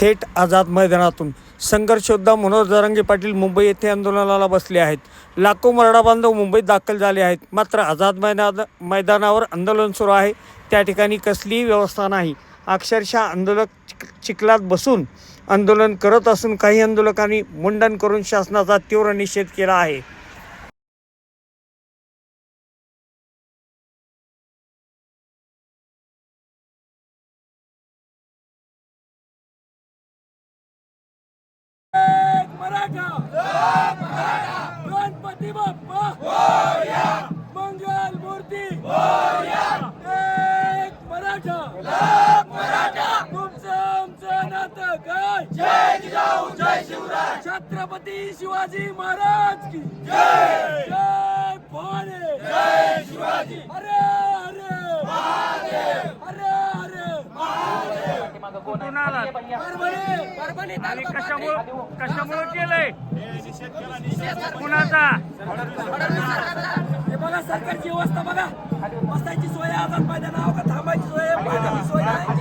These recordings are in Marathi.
थेट आझाद मैदानातून. संघर्षयोद्धा मनोज जरांगे पाटील मुंबई येथे आंदोलनाला बसले आहेत. लाखो मराठा बांधव मुंबईत दाखल झाले आहेत. मात्र आझाद मैदान मैदानावर आंदोलन सुरू आहे. त्या ठिकाणी कसलीही व्यवस्था नाही. अक्षरशः आंदोलक चिखलात बसून आंदोलन करत असून काही आंदोलकांनी मुंडन करून शासनाचा तीव्र निषेध केला आहे. मराठा! गणपती बाप्पा! मंगल मूर्ती! एक मराठा! तुमचं आमचं नातं काय? जय जिजाऊ जय शिवराय छत्रपती शिवाजी महाराज की जय! जय भवानी! जय शिवाजी अरे अरे अरे कुठून परभणी आणि कशामुळं कशामुळं केलंय? कुणाचा? हे बघा सरकारची व्यवस्था बघा. बसायची सोय आहे आझाद मैदानावर का थांबायची सोय पाण्याची सोय आहे.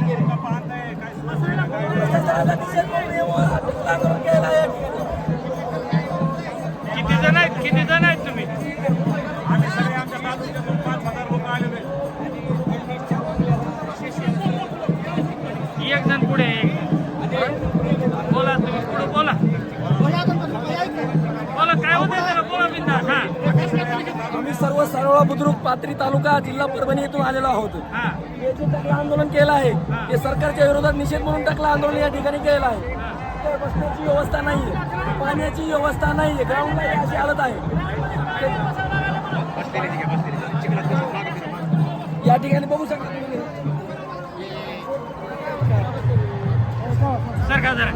बोला तुम्ही पुढे बोला? बोला काय होतंय त्याला? बोला बिंदास हा. आम्ही सर्व सर्व बुद्रुक पात्री तालुका जिल्हा परभणी येथून आलेलो आहोत. हा. हे जे टकला आंदोलन केलं आहे ते सरकारच्या विरोधात निषेध म्हणून टकला आंदोलन या ठिकाणी केलं आहे. इथे बसण्याची व्यवस्था नाहीये पाण्याची व्यवस्था नाहीये ग्राउंडला ही अशी हालत आहे. या ठिकाणी बघू शकता जरा.